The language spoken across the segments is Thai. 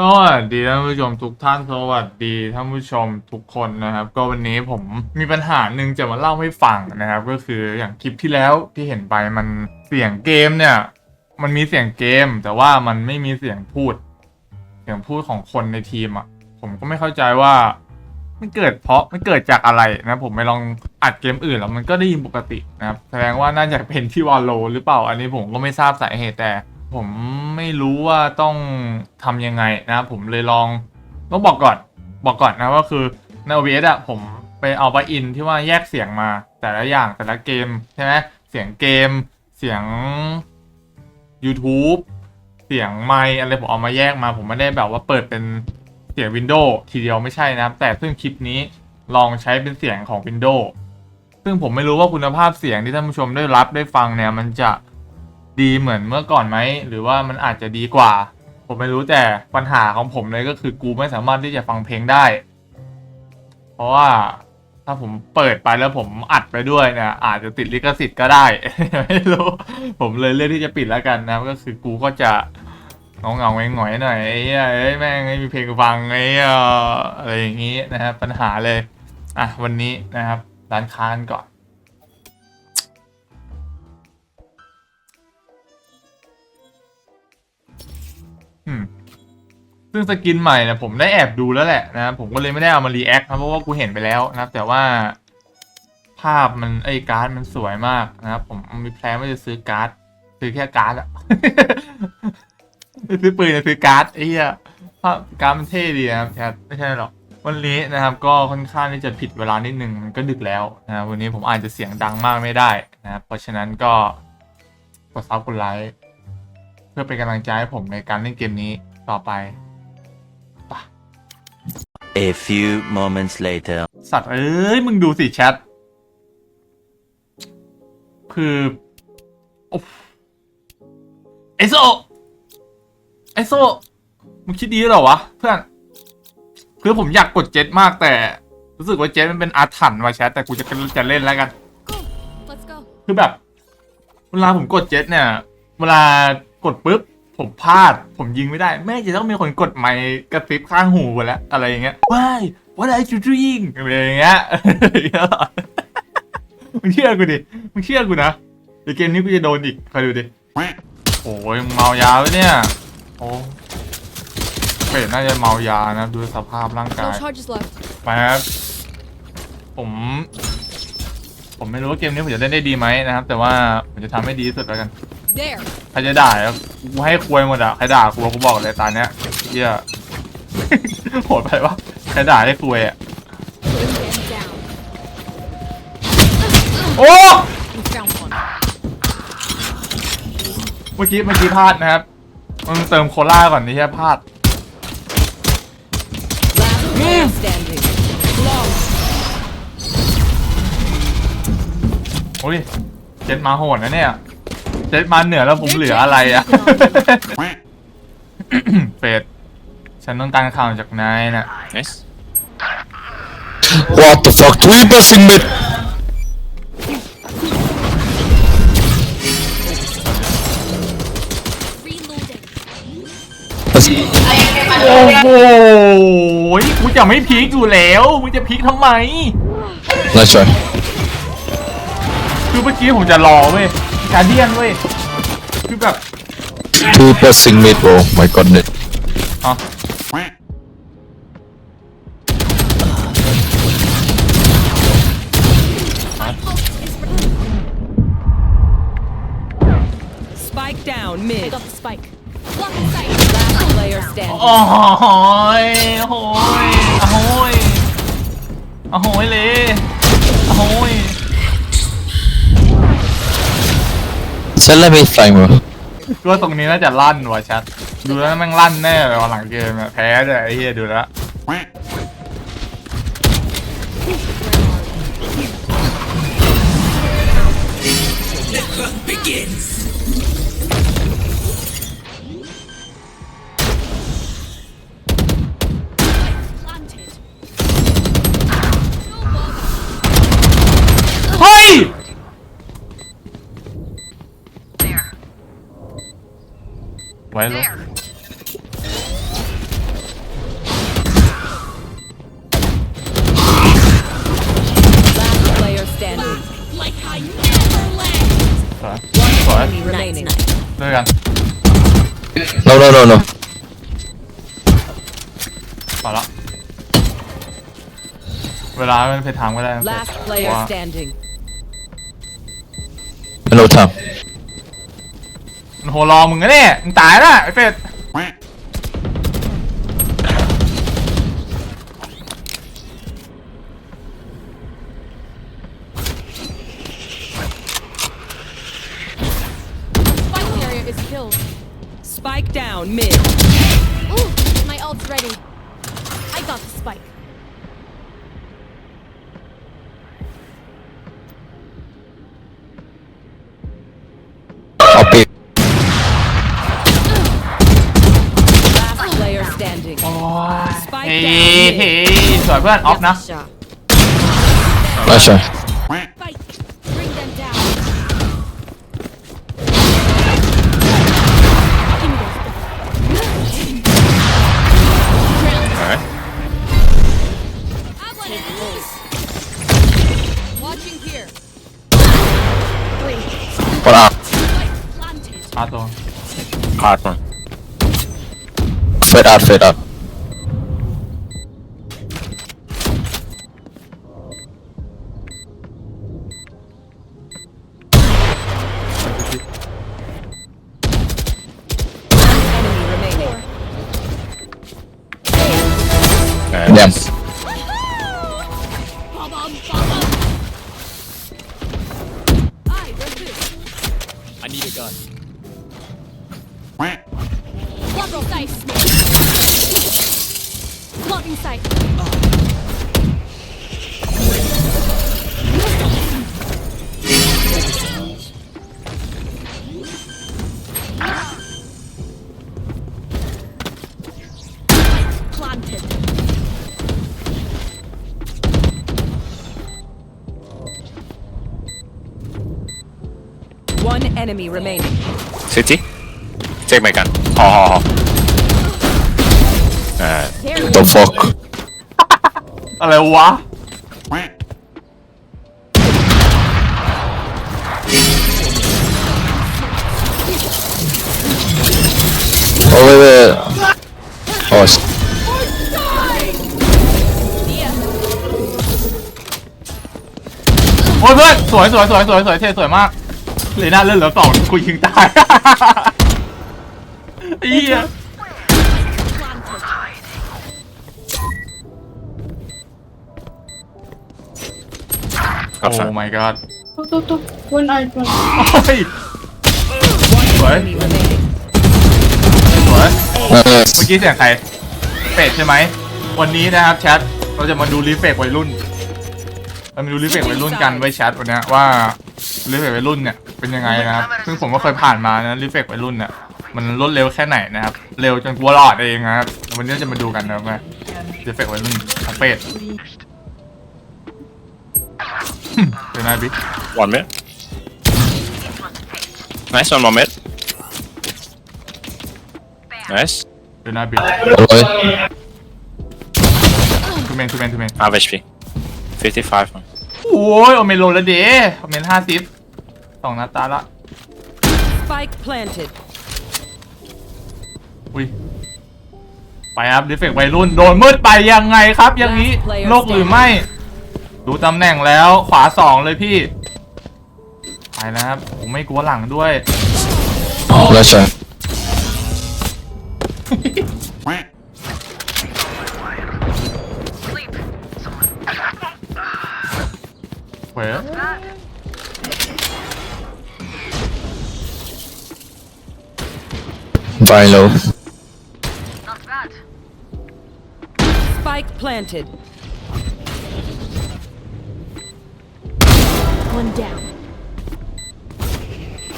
สวัสดีท่านผู้ชมทุกท่านสวัสดีท่านผู้ชมทุกคนนะครับ ก็วันนี้ผมมีปัญหาหนึ่งจะมาเล่าให้ฟังนะครับ ก็คืออย่างคลิปที่แล้วที่เห็นไปมันเสียงเกมเนี่ย มันมีเสียงเกม แต่ว่ามันไม่มีเสียงพูด เสียงพูดของคนในทีมอะ ผมก็ไม่เข้าใจว่า มันเกิดเพราะมันเกิดจากอะไรนะผมไปลองอัดเกมอื่นแล้วมันก็ได้ยินปกตินะครับแสดงว่าน่าจะเป็นที่วอลโลหรือเปล่าอันนี้ผมก็ไม่ทราบสาเหตุแต่ ผมไม่รู้ว่าต้องทำยังไงนะครับผมเลยลองต้องบอกก่อนบอกก่อนนะว่าคือใน OBS อะผมไปเอาไปอินที่ว่าแยกเสียงมา แต่ละอย่างแต่ละเกมใช่ไหมเสียงเกม เสียง YouTube เสียงไมค์อะไรผมเอามาแยกมา ผมไม่ได้แบบว่าเปิดเป็นเสียง Windows ทีเดียวไม่ใช่นะครับ แต่ซึ่งคลิปนี้ลองใช้เป็นเสียงของ Windows ซึ่งผมไม่รู้ว่าคุณภาพเสียงที่ท่านผู้ชมได้รับได้ฟังเนี่ยมันจะ ดีเหมือนเมื่อก่อนไหม หรือว่ามันอาจจะดีกว่า ผมไม่รู้แต่ปัญหาของผมเลยก็คือกูไม่สามารถที่จะฟังเพลงได้ เพราะว่าถ้าผมเปิดไปแล้วผมอัดไปด้วยเนี่ยอาจจะติดลิขสิทธิ์ก็ได้ ไม่รู้ ผมเลยเลือกที่จะปิดแล้วกันนะก็คือกูก็จะเงาเงาๆหงอยๆหน่อยไอ้เอ้ยแม่งไม่มีเพลงฟังไอ้อะไรอย่างงี้นะครับปัญหาเลย อะวันนี้นะครับร้านค้ากันก่อน ซึ่งสกินใหม่นี่ยผมได้แอบดูแล้วแหละนะผมก็เลยไม่ได้เอามารีแอคนะเพราะว่ากูเห็นไปแล้วนะครับ แต่ว่า ภาพมันไอ้การ์ดมันสวยมากนะครับ ผมมีแพลนว่าจะซื้อการ์ดซื้อแค่การ์ดอะซื้อปืนจะซื้อการ์ดไอ้เหี้ยภาพการ์ดมันเท่ดีนะครับแคทไม่ใช่หรอกวันนี้นะครับ ก็ค่อนข้างที่จะผิดเวลานิดนึงมันก็ดึกแล้วนะวันนี้ผมอาจจะเสียงดังมากไม่ได้นะครับเพราะฉะนั้นก็กดซับกดไลค์ พื่อเป็นกำลังใจให้ผมในการเล่นเกมนี้ต่อไป A few moments later. สัตว์เอ้ย มึงดูสิแชท คือโอ้ไอโซ ไอโซ มึงคิดดีเหรอวะ เพื่อน คือผมอยากกดเจ็ตมากแต่ รู้สึกว่าเจ็ตมันเป็นอาถรรพ์ว่ะแชท แต่กูจะจะเล่นแล้วกัน Go. Let's go. คือแบบ เวลาผมกดเจ็ตเนี่ย เวลา กดปุ๊บผมพลาด ผมยิงไม่ได้ แม่งจะต้องมีคนกดไมค์กระซิบข้างหูไปแล้ว อะไรอย่างเงี้ย Why What are you doing อะไรอย่างเงี้ยมึงเชื่อกูดิมึงเชื่อกูนะเดี๋ยวเกมนี้กูจะโดนอีกคอยดูดิโอ้ยมึงเมายาแล้วเนี่ยโอ้เป็ดน่าจะเมายานะดูสภาพร่างกาย No charges left. ไปครับผม ผมไม่รู้ว่าเกมนี้ผมจะเล่นได้ดีไหมนะครับ แต่ว่าผมจะทำให้ดีที่สุดแล้วกัน There. ใครจะด่าครับกูให้ควยหมดอะใครด่ากูกูบอกเลยตอนเนี้ยเฮีย โหดไปวะใครด่าให้ควยอะ Putting them down. โอ้ We found one. เมื่อกี้เมื่อกี้พลาดนะครับมึงเติมโคล่าก่อนนี่ใช่พลาด Last player standing. Long. โอ้ยเจ็ดมาโหดนะเนี่ย เจ็ดมาเหนือแล้วผมเหลืออะไรอะเฟดฉันต้องการข่าวจากนายน่ะ Yes. What the fuck? Two pressing mid. Reloading. โอ้โหกูจะไม่พีคอยู่แล้วมึงจะพีคทำไม Nice try. คือเมื่อกี้ผมจะรอเว้ย การเดียนเว้ยคือแบบ Two pressing mid, bro. My goodness. อ๋อ Spike down I mid. got the spike. Block in sight. Last player standing. โอ้ยโอ้ยโอ้ยโอ้ยเลยโอ้ย So let me flying, bro. ก็ตรงนี้น่าจะลั่นว่ะชัด ดูแล้วแม่งลั่นแน่เลยวันหลังเกมอะแพ้เลยไอ้เหี้ยดูแล้ว Planted. ไว้แล้วสวยสวย Enemy remaining. ด้วยกัน No no no no. ต่อละ เวลาเป็นเพจทางก็ได้ Last player standing. no time. มันโหรอมึงนะเนี่ยมึงตายละไอ้เป็ด Spike carrier is killed. Spike down mid. Ooh, my ult's ready. I got the spike. เฮ้ย down เฮ้ mid. ยสวยเพื่อนออฟนะ Shot. Nice try. Spike. Bring them down. Give me those. Alright. I want it loose. Watching here. Three. One out. Spike planted. อาตัว Hard one. Fade out, fade out. Blocking sight. Planted. One enemy remaining. City. Take my gun. Oh, oh, oh. Alright. There you The fuck? อะไรวะ Oh, wait, wait. Oh, s- โอ้ยเพื่อนสวยสวยสวยสวยสวยเท่สวยมากเลยน่าเล่นเหลือสองกูยิงตาย ไอ้เหี้ย โอ้ Outside. my god Tuk, tuk, tuk. One eye, one. โอ้ยสวย Enemy remaining. สวย nice. เมื่อกี้เสียงใครเป็ดใช่ไหม วันนี้นะครับแชทเราจะมาดูรีเฟกวัยรุ่นเรามาดูรีเฟกวัยรุ่นกันไว้แชทวันเนี้ยว่ารีเฟกวัยรุ่นเนี่ยเป็นยังไงนะครับซึ่งผมก็เคยผ่านมานะรีเฟกวัยรุ่นเนี่ยมันรวดเร็วแค่ไหนนะครับ เร็วจนกลัวหลอดเองนะครับวันนี้จะมาดูกันนะครับว่ารีเฟกวัยรุ่นของเป็ ดเดี๋ยวนะบิ๊ก One mid. Nice one, one mid. Nice. เดี๋ยวนะบิ๊ก Alright. ทูเมนทูเมนทูเมน Half HP. 55 man. โอ้ยโอเมนโลละเดโอเมนห้าสิบสองนัดตาละ Spike planted. อุ้ย ไปครับดีเฟกต์วัยรุ่น โดนมืดไปยังไงครับ อย่างนี้ Last player โลกหรือไม่ ดูตำแหน่งแล้วขวาสองเลยพี่ ไปแล้วครับ ผมไม่กลัวหลังด้วย Nice try. เว้ย Bye, low. Spike planted. One down.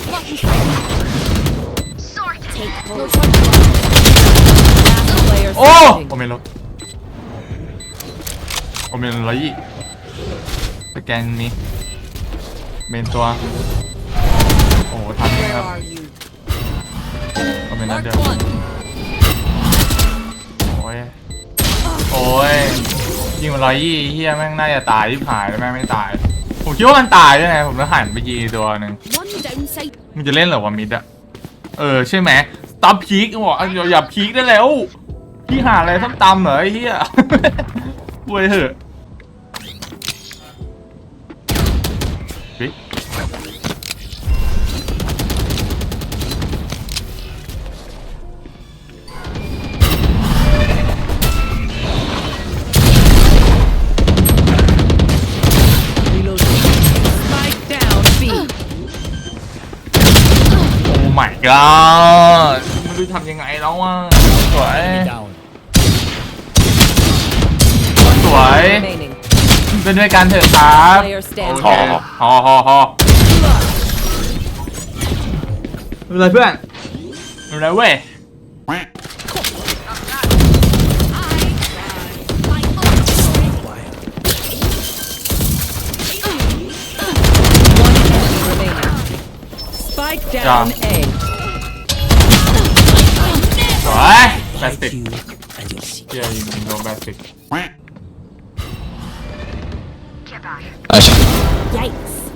Blocking sight. Take hold. Last player โอ้ standing. โอเมนลดโอเมนร้อยยี่สแกนนี้เมนตัว โอ้โหทันไหมครับ Where are you? โอเมนนัด Mark เดียว one. โอ้ย โอ้ยยิงมันร้อยยี่เฮียแม่งน่าจะตายที่ผายแล้วแม่งไม่ตาย ผมคิดว่ามันตายด้วยไงผมเลยหันไปยีตัวหนึ่งมันจะเล่นเหรอวะมิดอะเออใช่ไหมตำพีกบอกอย่าพีกได้แล้วพี่หาอะไรส้มตำเหรอไอ้เหี้ยเว้ยเถอะ อ้ my god ไม่รู้ทำยังไงแล้วอะสวยสวย Remaining. เป็นด้วยกันเถอะครับ Player โอ standing. เคฮอฮอฮอไม่เป็นไรเพื่อนไม่เป็นไรเว้ย My ult's ready. Remaining. Spike down A. Basket. Yeah, you can go back Yikes.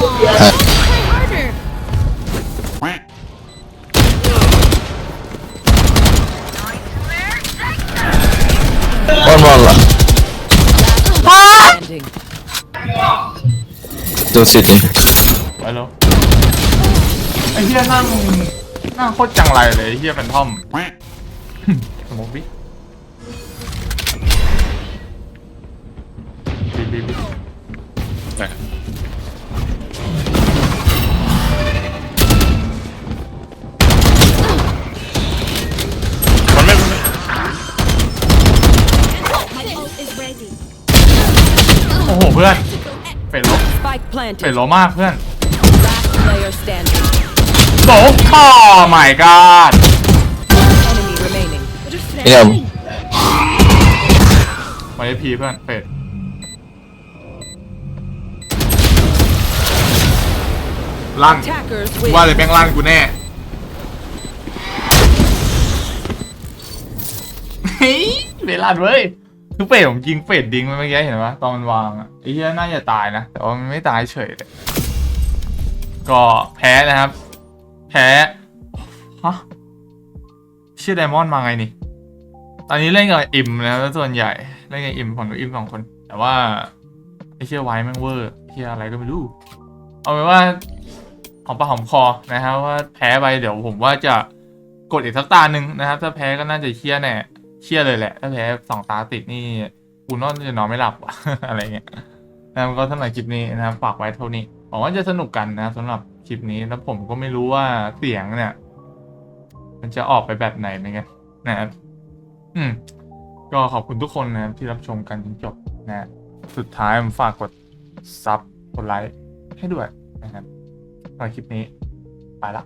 One more left. Standing. Two city. ไปแล้วไอ้เฮียนั่งนั่งโคตรจังไรเลยไอ้เฮียเป็นท่อม สมองบิ๊กบิ๊กบิ๊กบิ๊ พื่อนเป็ดโล Spike เป็ด planted. โลมากเพื่อน Last player standing. โตพ่อ my god Enemy remaining. Yeah. มาได้พีเพื่อนเป็ดลั่น Attackers ว่า win. เลยแม่งลั่นกูแน่เฮ้ยเวลั่นเว้ยคือเป็ดผมยิงเป็ดดิ้งไปเมื่อกี้เห็นปะตอนมันวางอะ ไอ้เหี้ยน่าจะตายนะ แต่ว่ามันไม่ตายเฉยเลย ก็แพ้นะครับ แพ้ฮะชื่อไดมอนด์มาไงนี่ ตอนนี้เล่นกับอิมนะครับส่วนใหญ่ เล่นกับอิมผมกับอิมสองคน แต่ว่าไอ้เชี่ยไว้แม่งเวอร์เชี่ยอะไรก็ไม่รู้ เอาเป็นว่าหอมปากหอมคอนะครับว่าแพ้ไปเดี๋ยวผมว่าจะกดอีกสักตาหนึ่งนะครับ ถ้าแพ้ก็น่าจะเชี่ยแน่เชี่ยเลยแหละ ถ้าแพ้สองตาติดนี่กูนอนจะนอนไม่หลับวะอะไรเงี้ย นะครับก็สำหรับคลิปนี้นะครับฝากไว้เท่านี้หวังว่าจะสนุกกันนะสำหรับคลิปนี้แล้วผมก็ไม่รู้ว่าเสียงเนี่ย มันจะออกไปแบบไหนเหมือนกันนะครับอืม ก็ขอบคุณทุกคนนะครับที่รับชมกันจนจบนะฮะสุดท้ายผมฝากกดซับกดไลค์ให้ด้วยนะครับสำหรับคลิปนี้ ไปละ